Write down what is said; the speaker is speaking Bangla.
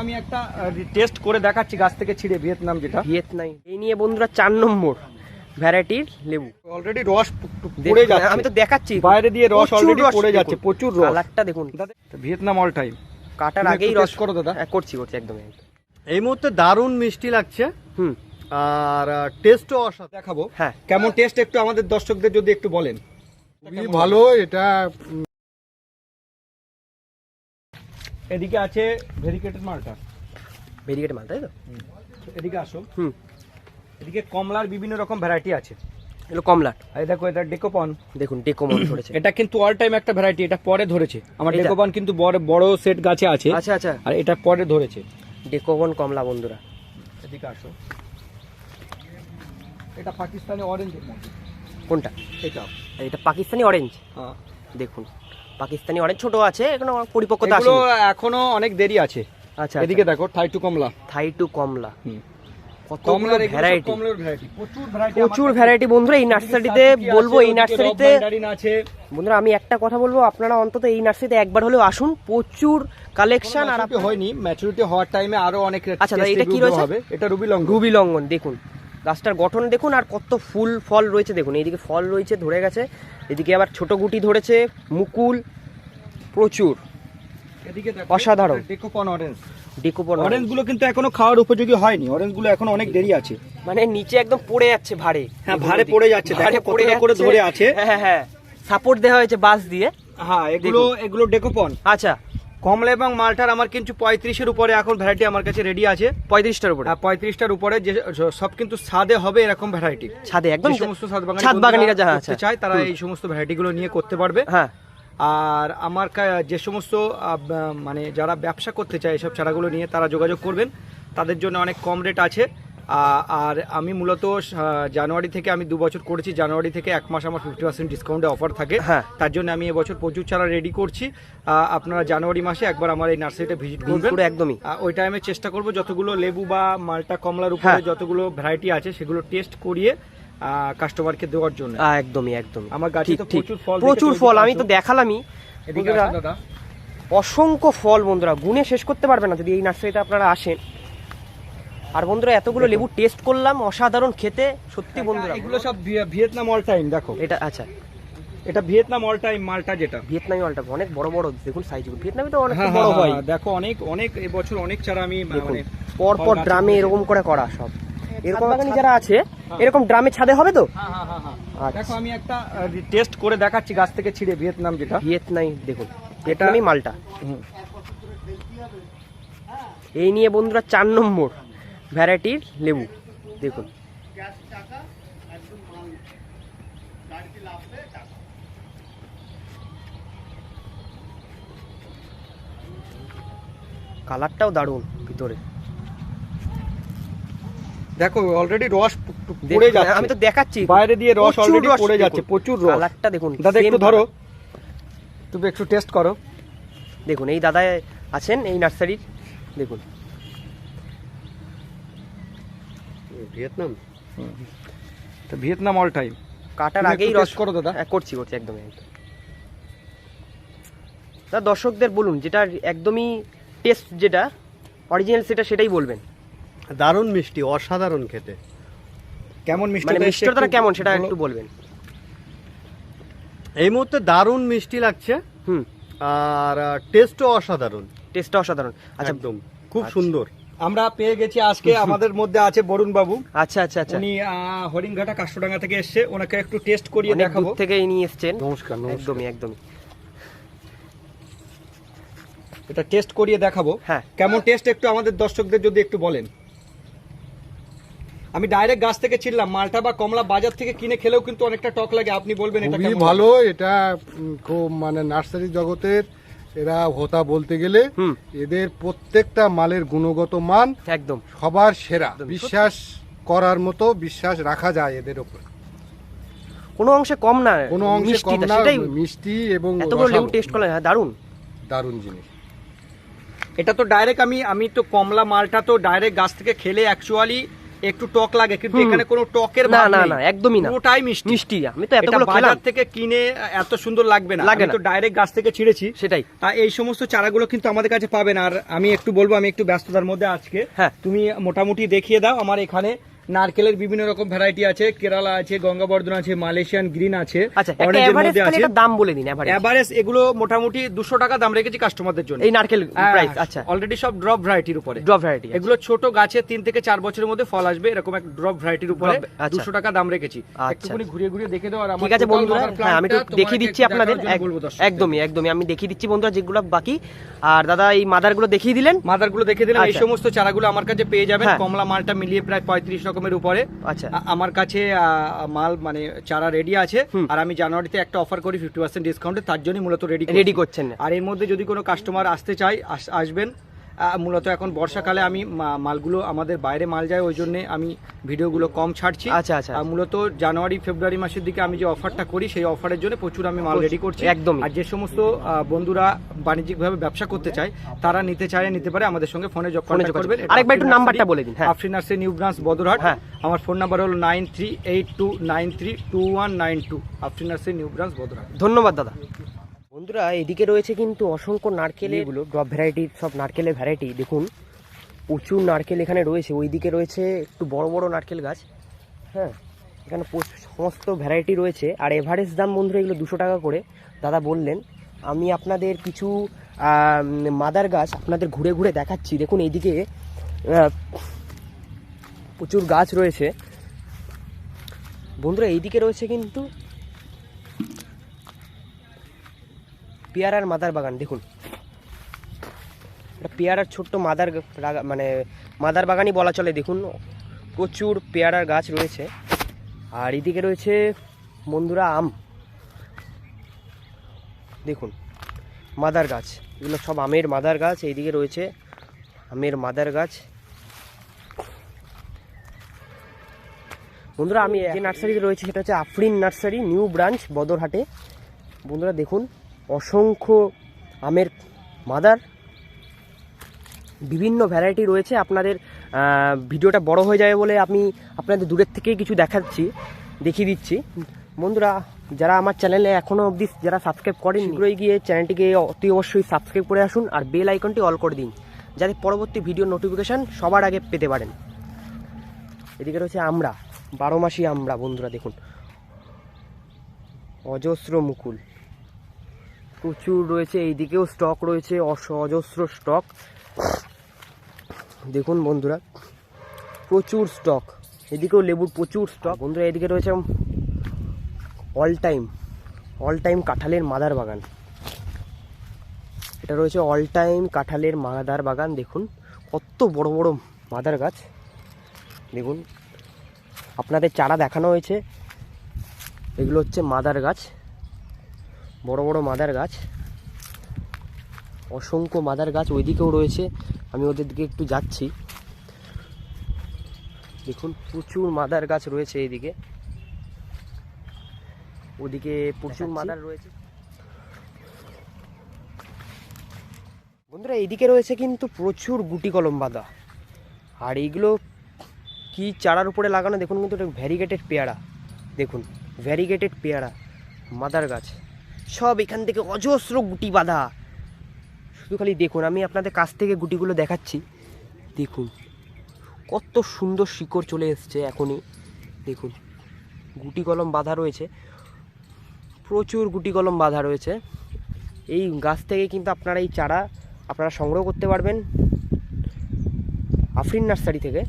আমি একটা টেস্ট করে দেখাচ্ছি গাছ থেকে ছিঁড়ে ভিয়েতনাম যেটা। ভিয়েতনাম। এই নিয়ে বন্ধুরা চার নম্বর ভ্যারাইটির লেবু। অলরেডি রস পড়ে যাচ্ছে। আমি তো দেখাচ্ছি। বাইরে দিয়ে রস অলরেডি পড়ে যাচ্ছে প্রচুর রস। কালারটা দেখুন। ভিয়েতনাম অল টাইম কাটার আগেই রস করো দাদা। হ্যাঁ, করছি করছি একদম একদম। এই মুহূর্তে দারুণ মিষ্টি লাগছে। হুম। আর টেস্টও অসাধারণ। দেখাবো। হ্যাঁ। কেমন টেস্ট একটু আমাদের দর্শকদের যদি একটু বলেন। খুবই ভালো এটা এদিকে আছে ভেরিকেটেড মালটা। ভেরিগেট মাল তাই তো? এদিকে আসো। হুম। এদিকে কমলার বিভিন্ন রকম ভ্যারাইটি আছে। এগুলো কমলাট আর দেখো এটা ডেকোপন দেখুন ডেকোমন ধরেছে। এটা কিন্তু অল টাইম একটা ভ্যারাইটি এটা পরে ধরেছে। আমার ডেকোপন কিন্তু বড় বড় সেট গাছে আছে। আচ্ছা আচ্ছা। আর এটা পরে ধরেছে। ডেকোপন কমলা বন্ধুরা। এদিকে আসো। এটা পাকিস্তানি অরেঞ্জের মধ্যে। কোনটা? এটা এটা পাকিস্তানি অরেঞ্জ হ্যাঁ। দেখুন। পাকিস্তানি অনেক ছোট আছে এখনও পরিপক্কতা আসেনি এখনও অনেক দেরি আছে। আচ্ছা এদিকে দেখো থাই টু কমলা। থাই টু কমলা। কমলার ভ্যারাইটি প্রচুর ভ্যারাইটি বন্ধুরা এই নার্সারিতে বলব এই নার্সারিতে বন্ধুরা আমি একটা কথা বলব আপনারা অন্তত এই নার্সারিতে একবার হলেও আসুন। প্রচুর কালেকশন আর হয়নি। ম্যাচুরিটি হওয়ার টাইমে আরও অনেক আচ্ছা, এটা কি রয়েছে? এটা রুবি লং রুবি দেখুন। গাছটার গঠন দেখুন আর কত ফুল ফল রয়েছে দেখুন। এইদিকে ফল রয়েছে ধরে গেছে। এদিকে আবার ছোট গুটি ধরেছে মুকুল প্রচুর। অসাধারণ। ডেকোপন অরেঞ্জ কিন্তু এখনও খাওয়ার উপযোগী হয়নি। অরেঞ্জগুলো এখন অনেক দেরি আছে। মানে নিচে একদম পড়ে যাচ্ছে ভারে। হ্যাঁ, ভারে পড়ে যাচ্ছে, ভারে পড়ে করে ধরে আছে। হ্যাঁ হ্যাঁ সাপোর্ট দেওয়া হয়েছে বাস দিয়ে। হ্যাঁ এগুলো এগুলো ডেকোপন আচ্ছা। কমলা এবং মালটার আমার কিন্তু পঁয়ত্রিশের উপরে এখন ভ্যারাইটি আমার কাছে রেডি আছে। পঁয়ত্রিশটার উপরে? আর পঁয়ত্রিশটার উপরে যে সব কিন্তু ছাদে হবে এরকম ভ্যারাইটি ছাদে একদম সমস্ত বাগানি বাগানিরা যারা চায় তারা এই সমস্ত ভ্যারাইটি গুলো নিয়ে করতে পারবে। হ্যাঁ। আর আমার যে সমস্ত মানে যারা ব্যবসা করতে চায় এসব চারাগুলো নিয়ে তারা যোগাযোগ করবেন। তাদের জন্য অনেক কম রেট আছে। আর আমি মূলত জানুয়ারি থেকে আমি দু বছর করেছি। জানুয়ারি থেকে এক মাস আমার ফিফটি পার্সেন্ট ডিসকাউন্টে অফার থাকে। হ্যাঁ। তার জন্য আমি এবছর প্রচুর চারা রেডি করছি। আপনারা জানুয়ারি মাসে একবার আমার এই নার্সারিটা ভিজিট করবেন। একদমই। ওই টাইমে চেষ্টা করব যতগুলো লেবু বা মালটা কমলার উপরে হ্যাঁ। যতগুলো ভ্যারাইটি আছে সেগুলো টেস্ট করিয়ে কাস্টমারকে দেওয়ার জন্য। একদমই একদমই। আমার গাছে তো প্রচুর ফল প্রচুর ফল। আমি তো দেখালামই। দাদা। অসংখ্য ফল বন্ধুরা গুণে শেষ করতে পারবে না যদি এই নার্সারিতে আপনারা আসেন। আর বন্ধুরা এতগুলো লেবু টেস্ট করলাম অসাধারণ খেতে সত্যি বন্ধুরা। এগুলো সব ভিয়ে- ভিয়েতনাম অল টাইম দেখো। এটা আচ্ছা। এটা ভিয়েতনাম অল টাইম মালটা যেটা। ভিয়েতনামি অলটা অনেক বড় বড় দেখুন সাইজগুলো ভিয়েতনামি তো অনেক হ্যাঁ, বড় হ্যাঁ, হয়। হ্যাঁ, দেখো অনেক অনেক এবছর অনেক চারা আমি মানে পর পর ড্রামে এরকম করে করা সব। এরকম বাগানি যারা আছে এরকম ড্রামে ছাদে হবে তো? হ্যাঁ, হ্যাঁ, হ্যাঁ, হ্যাঁ। আচ্ছা। দেখো আমি একটা টেস্ট করে দেখাচ্ছি গাছ থেকে ছিঁড়ে ভিয়েতনাম যেটা। ভিয়েতনামি দেখুন ভিয়েতনামি মালটা। এই নিয়ে বন্ধুরা চার নম্বর। ভ্যারাইটির লেবু দেখুন। কালারটাও দারুণ ভিতরে। দেখো অলরেডি রস পড়ে যাচ্ছে। আমি তো দেখাচ্ছি। বাইরে দিয়ে রস অলরেডি পড়ে যাচ্ছে প্রচুর রস। কালারটা দেখুন দাদা একটু ধরো। তুমি একটু টেস্ট করো। দেখুন এই দাদা আছেন এই নার্সারির দেখুন। ভিয়েতনাম? তো ভিয়েতনাম অল টাইম কাটার আগেই রস করো দাদা। হ্যাঁ, করছি করছি একদমই একদম তা দর্শকদের বলুন যেটা একদমই টেস্ট যেটা অরিজিনাল সেটা সেটাই বলবেন। দারুণ মিষ্টি অসাধারণ খেতে। কেমন মিষ্টি মানে মিষ্টতাটা কেমন সেটা একটু বলবেন। এই মুহূর্তে দারুণ মিষ্টি লাগছে। হুম। আর টেস্টও অসাধারণ। টেস্টটা অসাধারণ। আচ্ছা একদম। খুব আচ্ছা। সুন্দর। আমরা পেয়ে গেছি আজকে আমাদের মধ্যে আছে বরুণ বাবু আচ্ছা আচ্ছা আচ্ছা। উনি আহ, হরিণঘাটা কাষ্টডাঙ্গা থেকে এসেছে। ওনাকে একটু টেস্ট করিয়ে দেখাবো। থেকে নিয়ে এসছেন। নমস্কার একদমই একদমই। এটা টেস্ট করিয়ে দেখাবো। হ্যাঁ। কেমন টেস্ট একটু আমাদের দর্শকদের যদি একটু বলেন। আমি ডাইরেক্ট গাছ থেকে ছিললাম মালটা বা কমলা বাজার থেকে কিনে খেলেও কিন্তু অনেকটা টক লাগে। আপনি বলবেন এটা ভালো এটা খুব মানে নার্সারি জগতের এরা হোতা বলতে গেলে এদের প্রত্যেকটা মালের গুণগত মান একদম। সবার সেরা। বিশ্বাস করার মতো বিশ্বাস রাখা যায় এদের উপর। কোনো অংশে কম না কোনো অংশে কম না মিষ্টি এবং এতগুলো লেবু টেস্ট করলেন হ্যাঁ দারুণ। দারুণ জিনিস। এটা তো ডাইরেক্ট আমি আমি তো কমলা মালটা তো ডাইরেক্ট গাছ থেকে খেলে অ্যাকচুয়ালি একটু টক লাগে কিন্তু এখানে কোনো টকের না না না একদমই না। পুরোটাই মিষ্টি। মিষ্টি আমি তো এতগুলো বাজার থেকে কিনে এত সুন্দর লাগবে না। লাগে তো ডাইরেক্ট গাছ থেকে ছিঁড়েছি। সেটাই। তা এই সমস্ত চারাগুলো কিন্তু আমাদের কাছে পাবেন। আর আমি একটু বলব আমি একটু ব্যস্ততার মধ্যে আজকে। হ্যাঁ। তুমি মোটামুটি দেখিয়ে দাও আমার এখানে নারকেলের বিভিন্ন রকম ভ্যারাইটি আছে। কেরালা আছে গঙ্গাবর্ধন আছে মালয়েশিয়ান গ্রিন আছে। আচ্ছা মধ্যে আছে। দাম বলে দিন এভারেজ এগুলো মোটামুটি দুশো টাকা দাম রেখেছি কাস্টমারদের জন্য। এই নারকেল প্রাইস আচ্ছা। অলরেডি সব ড্রপ ভ্যারাইটির উপরে। ড্রপ ভ্যারাইটি এগুলো ছোট গাছে তিন থেকে চার বছরের মধ্যে ফল আসবে এরকম এক ড্রপ ভ্যারাইটির উপরে আচ্ছা। দুশো টাকা দাম রেখেছি। আচ্ছা। একটুখানি ঘুরিয়ে ঘুরিয়ে দেখে দাও আর ঠিক আছে বন্ধুরা হ্যাঁ আমি একটু দেখিয়ে দিচ্ছি আপনাদের। একদমই একদমই আমি দেখিয়ে দিচ্ছি বন্ধুরা যেগুলো বাকি। আর দাদা এই মাদারগুলো দেখিয়ে দিলেন? মাদারগুলো দেখিয়ে দিলেন এই আচ্ছা। সমস্ত চারাগুলো আমার কাছে পেয়ে যাবেন। হ্যাঁ। কমলা মালটা মিলিয়ে প্রায় পঁয়ত্রিশ রকমের উপরে। আচ্ছা। আমার কাছে মাল মানে চারা রেডি আছে। আর আমি জানুয়ারিতে একটা অফার করি ফিফটি পার্সেন্ট ডিসকাউন্টে তার জন্য মূলত রেডি রেডি করছেন। আর এর মধ্যে যদি কোনো কাস্টমার আসতে চাই আস- আসবেন মূলত এখন বর্ষাকালে আমি মালগুলো আমাদের বাইরে মাল যায় ওই জন্য আমি ভিডিওগুলো কম ছাড়ছি আচ্ছা, আচ্ছা। আর মূলত জানুয়ারি ফেব্রুয়ারি মাসের দিকে আমি যে অফারটা করি সেই অফারের জন্য প্রচুর আমি মাল রেডি করছি একদম আর যে সমস্ত বন্ধুরা বাণিজ্যিকভাবে ব্যবসা করতে চায় তারা নিতে চায় নিতে পারে আমাদের সঙ্গে ফোনে যোগাযোগ করবেন। আরেকবার একটু নাম্বারটা বলে দিন, হ্যাঁ। Afrin nursery new branch Badarhat হ্যাঁ। আমার ফোন নাম্বার হলো nine three eight two nine three two one nine two Afrin nursery new branch Badarhat ধন্যবাদ দাদা বন্ধুরা এদিকে রয়েছে কিন্তু অসংখ্য নারকেলের এগুলো ড্রপ ভ্যারাইটির সব নারকেলের ভ্যারাইটি দেখুন প্রচুর নারকেল এখানে রয়েছে। ওইদিকে রয়েছে একটু বড় বড় নারকেল গাছ। হ্যাঁ এখানে প্রচুর- সমস্ত ভ্যারাইটি রয়েছে। আর এভারেজ দাম বন্ধুরা এগুলো দুশো টাকা করে। দাদা বললেন আমি আপনাদের কিছু মাদার গাছ আপনাদের ঘুরে ঘুরে দেখাচ্ছি। দেখুন এইদিকে প্রচুর গাছ রয়েছে। বন্ধুরা এইদিকে রয়েছে কিন্তু পেয়ারার মাদার বাগান, দেখুন। এটা পেয়ারার ছোট্ট মাদার মানে মাদার বাগানই বলা চলে, দেখুন। প্রচুর পেয়ারার গাছ রয়েছে। আর এদিকে রয়েছে বন্ধুরা আম। দেখুন, মাদার গাছ। এগুলো সব আমের মাদার গাছ, এইদিকে রয়েছে আমের মাদার গাছ। বন্ধুরা, আমি যে নার্সারিতে রয়েছে, সেটা হচ্ছে আফরিন নার্সারি, নিউ ব্রাঞ্চ, বদরহাটে। বন্ধুরা, দেখুন অসংখ্য আমের মাদার। বিভিন্ন ভ্যারাইটি রয়েছে। আপনাদের ভিডিওটা বড় হয়ে যাবে বলে আমি আপনাদের দূরের থেকেই কিছু দেখাচ্ছি, দেখিয়ে দিচ্ছি। বন্ধুরা, যারা আমার চ্যানেলে এখনও অবধি যারা সাবস্ক্রাইব করেন শীঘ্রই গিয়ে চ্যানেলটিকে অতি অবশ্যই সাবস্ক্রাইব করে আসুন আর বেল আইকনটি অল করে দিন, যাতে পরবর্তী ভিডিও নোটিফিকেশান সবার আগে পেতে পারেন। এদিকে রয়েছে আমরা বারো মাসি আমরা বন্ধুরা দেখুন। অজস্র মুকুল। প্রচুর রয়েছে, এইদিকেও স্টক রয়েছে অজস্র স্টক দেখুন বন্ধুরা, প্রচুর স্টক এদিকেও লেবুর প্রচুর স্টক বন্ধুরা, এদিকে রয়েছে অল টাইম অল টাইম কাঁঠালের মাদার বাগান। এটা রয়েছে অল টাইম কাঁঠালের মাদার বাগান, দেখুন। কত বড় বড় মাদার গাছ। দেখুন, আপনাদের চারা দেখানো হয়েছে। এগুলো হচ্ছে মাদার গাছ। বড় বড় মাদার গাছ। অসংখ্য মাদার গাছ ওইদিকেও রয়েছে। আমি ওদের দিকে একটু যাচ্ছি। দেখুন প্রচুর মাদার গাছ রয়েছে এইদিকে। ওদিকে প্রচুর মাদার রয়েছে। বন্ধুরা এইদিকে রয়েছে কিন্তু প্রচুর গুটি কলম বাঁধা। আর এইগুলো কি চারার উপরে লাগানো? দেখুন কিন্তু এটা ভ্যারিগেটেড পেয়ারা। দেখুন ভ্যারিগেটেড পেয়ারা মাদার গাছ। সব এখান থেকে অজস্র গুটি বাঁধা। শুধু খালি দেখুন, আমি আপনাদের কাছ থেকে গুটিগুলো দেখাচ্ছি। দেখুন, কত সুন্দর শিকড় চলে এসছে এখনই। দেখুন, গুটি কলম বাঁধা রয়েছে। প্রচুর গুটি কলম বাঁধা রয়েছে। এই গাছ থেকে কিন্তু আপনারা এই চারা আপনারা সংগ্রহ করতে পারবেন আফরিন নার্সারি থেকে।